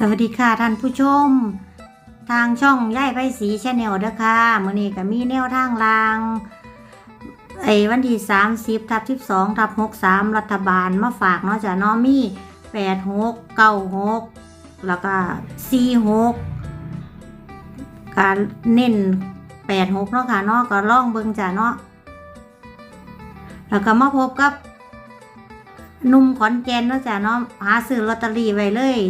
สวัสดีค่ะท่านผู้ชม ทางช่องย่ายไพสีชาแนลเด้อค่ะมื้อนี้ก็มีแนวทางรางไอ้วันที่30ทับ12ทับ63 รัฐบาลมาฝากเนาะจ้ะเนาะมี86 96 แล้วก็ 46การเน้น86เนาะค่ะเนาะก็ล่องเบิ่งจ้ะเนาะแล้วก็มาพบกับนุ่มขอนแก่นเนาะจ้ะเนาะหาซื้อลอตเตอรี่ไว้เลย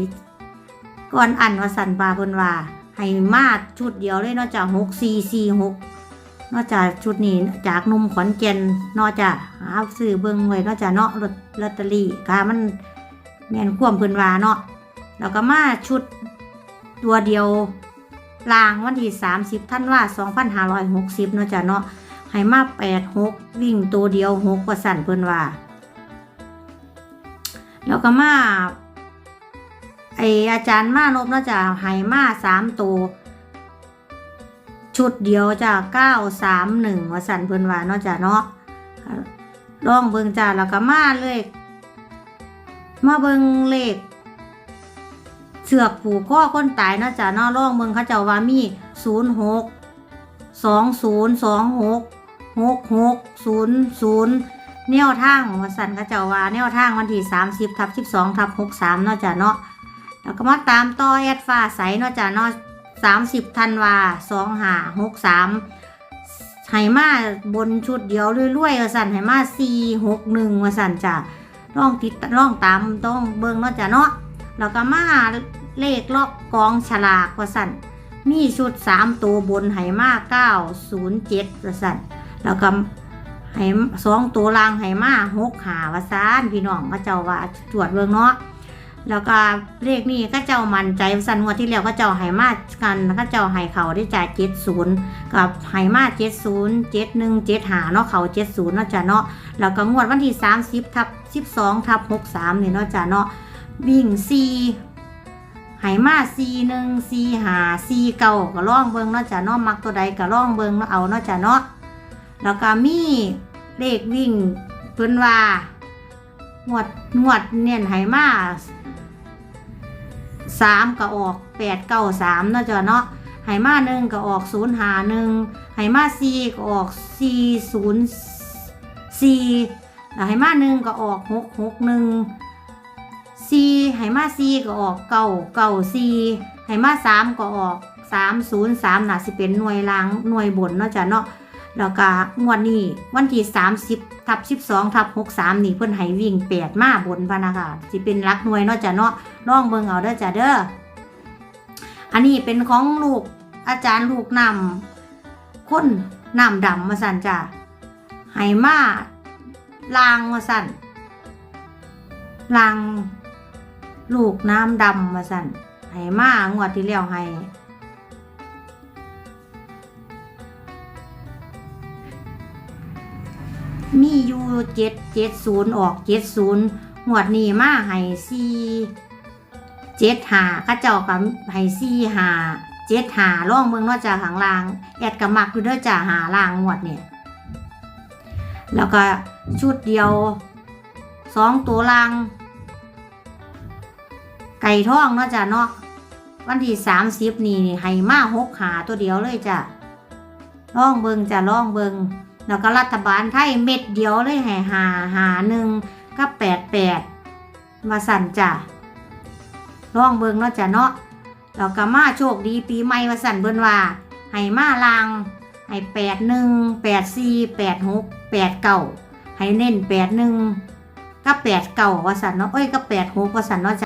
ก่อนอันว่าสันปลาเพิ่นว่าให้มาชุดเดียวเลยนอกจากหกสี่สี่หกนอกจากชุดนี้จากนุ่มขอนแก่นนอกจากหาซื้อเบิ่งไว้นอกจากเนาะลอตเตอรี่ค่ะมันแม่นควมเพิ่นว่าเนาะแล้วก็มาชุดตัวเดียวลางวันที่30ท่านว่า2560เนาะจ้ะเนาะให้มา8 6วิ่งตัวเดียว6ว่าสั่นเพิ่นว่า แล้วก็มา ไออาจารย์มานพเนาะจ้ะไห้มาสามตัวชุดเดียวจ้ะเก้าสามหนึ่งวสันเพิ่นว่าเนาะจ้ะเนาะลองเบิ่งจ้ะแล้วก็มาเลย มาเบิ่งเลขเสือกผูกข้อคนตายเนาะจ้ะเนาะลองเบิ่งเขาเจ้าว่ามีศูนย์หกสองศูนย์สองหกหกหกศูนย์ศูนย์แนวทางวสันเขาเจ้าว่าแนวทางวันที่สามสิบทับสิบสองทับหกสามเนาะจ้ะเนาะ แล้วก็มาตามต่อแอดฟ้าใสเนาะจ้ะเนาะสามสิบธันวาสองหาหกสามไหมาบนชุดเดียวเรื่อยๆว่าสั่นไหมาสี่หกหนึ่งว่าสั่นจ้ะลองติดลองตามต้องเบิ่งเนาะจ้ะเนาะแล้วก็มาเลขลอกกองฉลากว่าสั่นมีชุดสามตัวบนไหมาเก้าศูนย์เจ็ดว่าสั่นแล้วก็ไหสองตัวล่างไหมาหกหาวาซานพี่น้องก็เจ้าว่าตรวจเบิ่งเนาะ แล้วก็เลขนี้ก็เจ้ามันใจสันงวดที่แล้วก็เจ้าไหมากันก็เจ้าไหเขาได้จ่ายเจ็ดศูนย์กับไหมาเจ็ดศูนย์เจ็ดหนึ่งเจ็ดหาเนาะเขาเจ็ดศูนย์เนาะจ้ะเนาะแล้วก็งวดวันที่สามสิบทับสิบสองทับหกสามเนี่ยเนาะจ้ะเนาะวิ่งซีไหมาซีหนึ่งซีหาซีเก่าก็ล่องเบิงเนาะจ้ะเนาะมักตัวใดก็ล่องเบิงเนาะเอาเนาะจ้ะเนาะแล้วก็มีเลขวิ่งเพิ่นว่างวดงวดเนี่ยไหมา สามก็ออกแปดเก้าสามเนาะจ้ะเนาะไหมาหนึ่งก็ออกศูนย์หาหนึ่งไหมาสี่ก็ออกสี่ศูนย์สี่ไหมาหนึ่งก็ออกหกหกหนึ่งสี่ไหมาสี่ก็ออกเก้าเก้าสี่ไหมาสามก็ออกสามศูนย์สามน่ะสิเป็นหน่วยล่างหน่วยบนเนาะจ้ะเนาะ แล้วก็งวดนี้วันที่สามสิบทับสิบสองทับหกสามนี่เพิ่นให้วิ่งแปดมาบนพะนะคะสิเป็นหลักหน่วยเนาะจ้ะเนาะลองเบิ่งเอาเด้อจ้ะเด้ออันนี้เป็นของลูกอาจารย์ลูกนำคนนำดำมาสั่นจ้ะไหมาลางมาสั่นลางลูกน้ำดำมาสั่นไหมางวดที่แล้วให้ มีอยู่เจ็ดเจ็ดศูนย์ออกเจ็ดศูนย์งวดนี้มาให้สี่เจ็ดหาข้าเจ้ากับไฮซี่หาเจ็ดหาล่องเมืองนอกจากหางลางแอดกับมักอยู่เด้อจ่าหาลางงวดเนี่ยแล้วก็ชุดเดียวสองตัวลางไก่ท่องเนาะจ้ะเนาะวันที่สามสิบนี่ไห้มาหกหาตัวเดียวเลยจ้ะล่องเบิงจ้ะล่องเบิง แล้วก็รัฐบาลไทยเม็ดเดียวเลยให้หาหาหนึ่งก็แปดแปดมาสั่นจ้ะลองเบิงเนาะจ้ะเนาะแล้วก็มาโชคดีปีใหม่ว่าสั่นเบิ่นว่าให้มาลางให้แปดหนึ่งแปดสี่แปดหกแปดเก้าให้เน้นแปดหนึ่งก็แปดเก้าว่าสั่นเนาะเอ้ยก็แปดหกว่าสั่นเนาะจ้ะ